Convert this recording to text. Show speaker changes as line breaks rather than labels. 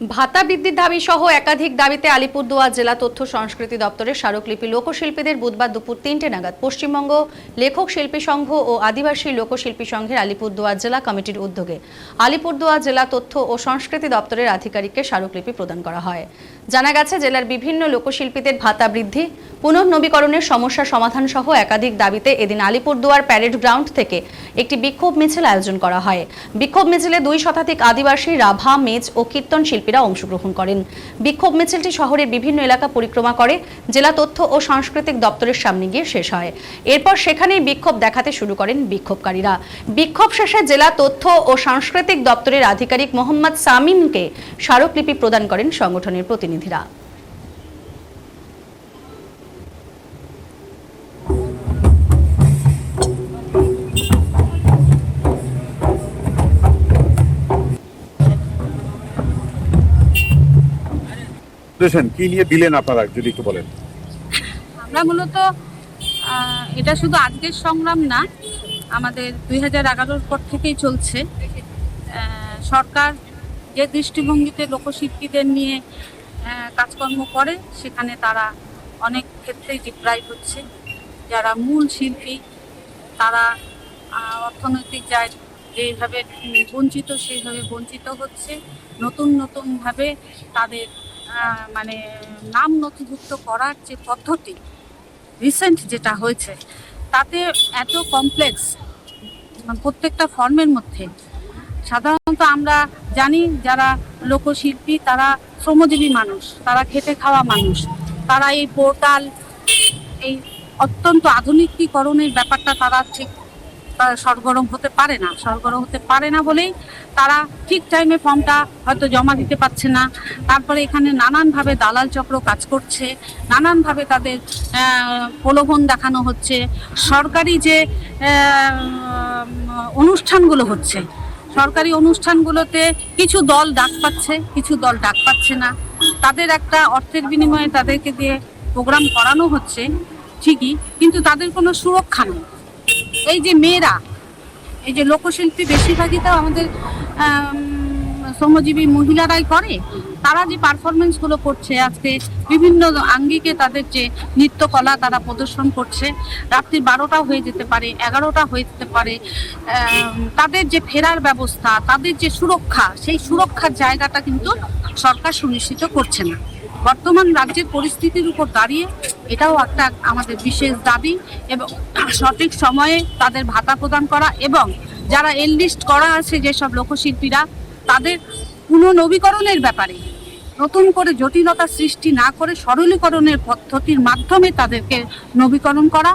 ভাতা বৃদ্ধির দাবি সহ একাধিক দাবিতে আলিপুরদুয়ার জেলা তথ্য সংস্কৃতি দপ্তরের স্মারকলিপি লোকশিল্পীদের বুধবার দুপুর তিনটে নাগাদ। পশ্চিমবঙ্গ লেখক শিল্পী সংঘ ও আদিবাসী লোকশিল্পী সংঘের আলিপুরদুয়ার জেলা কমিটির উদ্যোগে আলিপুরদুয়ার জেলা তথ্য ও সংস্কৃতি দপ্তরের আধিকারিককে স্মারকলিপি প্রদান করা হয়। জানা গেছে, জেলার বিভিন্ন লোকশিল্পীদের ভাতা বৃদ্ধি, পুনর্নবীকরণের সমস্যা সমাধান সহ একাধিক দাবিতে এদিন আলিপুরদুয়ার প্যারেড গ্রাউন্ড থেকে একটি বিক্ষোভ মিছিল আয়োজন করা হয়। বিক্ষোভ মিছিলে দুই শতাধিক আদিবাসী রাভা, মেজ ও কীর্তন শিল্পীরা অংশগ্রহণ করেন। বিক্ষোভ মিছিলটি শহরের বিভিন্ন এলাকা পরিক্রমা করে, জেলা তথ্য ও সাংস্কৃতিক দপ্তরের সামনে গিয়ে শেষ হয়। এরপর সেখানেই বিক্ষোভ দেখাতে শুরু করেন বিক্ষোভকারীরা। বিক্ষোভ শেষে জেলা তথ্য ও সাংস্কৃতিক দপ্তরের আধিকারিক মোহাম্মদ সামিমকে স্মারকলিপি প্রদান করেন সংগঠনের প্রতিনিধিরা।
দিয়েছেন কি নিয়ে দিলেন আপনারা, যদি একটু বলেন?
আমরা মূলত এটা শুধু আজকের সংগ্রাম না, আমাদের দুই হাজার এগারোর পর থেকেই চলছে। সরকার যে দৃষ্টিভঙ্গিতে লোকশিল্পীদের নিয়ে কাজকর্ম করে, সেখানে তারা অনেক ক্ষেত্রেই ডিপ্রাইভ হচ্ছে। যারা মূল শিল্পী, তারা অর্থনৈতিক যায়, যেভাবে বঞ্চিত, সেইভাবে বঞ্চিত হচ্ছে। নতুন, নতুনভাবে তাদের মানে নাম নথিভুক্ত করার যে পদ্ধতি রিসেন্ট যেটা হয়েছে, তাতে এত কমপ্লেক্স প্রত্যেকটা ফর্মের মধ্যে। সাধারণত আমরা জানি যারা লোকশিল্পী, তারা শ্রমজীবী মানুষ, তারা খেটে খাওয়া মানুষ। তারা এই পোর্টাল এই অত্যন্ত আধুনিকীকরণের ব্যাপারটা তারা ঠিক সরগরম হতে পারে না। সরগরম হতে পারে না বলেই তারা ঠিক টাইমে ফর্মটা হয়তো জমা দিতে পারছে না। তারপরে এখানে নানানভাবে দালাল চক্র কাজ করছে। নানানভাবে তাদের প্রলোভন দেখানো হচ্ছে। সরকারি যে অনুষ্ঠানগুলো হচ্ছে, সরকারি অনুষ্ঠানগুলোতে কিছু দল ডাক পাচ্ছে, কিছু দল ডাক পাচ্ছে না। তাদের একটা অর্থের বিনিময়ে তাদেরকে দিয়ে প্রোগ্রাম করানো হচ্ছে ঠিকই, কিন্তু তাদের কোনো সুরক্ষা নেই। এই যে মেয়েরা, এই যে লোকশিল্পী বেশিরভাগই তো আমাদের শ্রমজীবী মহিলারাই করে। তারা যে পারফরমেন্সগুলো করছে আজকে, বিভিন্ন আঙ্গিকে তাদের যে নৃত্যকলা তারা প্রদর্শন করছে, রাত্রি বারোটা হয়ে যেতে পারে, এগারোটা হয়ে যেতে পারে তাদের যে ফেরার ব্যবস্থা, তাদের যে সুরক্ষা, সেই সুরক্ষার জায়গাটা কিন্তু সরকার সুনিশ্চিত করছে না। বর্তমান রাজ্যের পরিস্থিতির উপর দাঁড়িয়ে এটাও একটা আমাদের বিশেষ দাবি এবং সঠিক সময়ে তাদের ভাতা প্রদান করা এবং যারা এনলিস্ট করা আছে যেসব লোকশিল্পীরা, তাদের পুনর্নবীকরণের ব্যাপারে নতুন করে জটিলতা সৃষ্টি না করে সরলীকরণের পদ্ধতির মাধ্যমে তাদেরকে নবীকরণ করা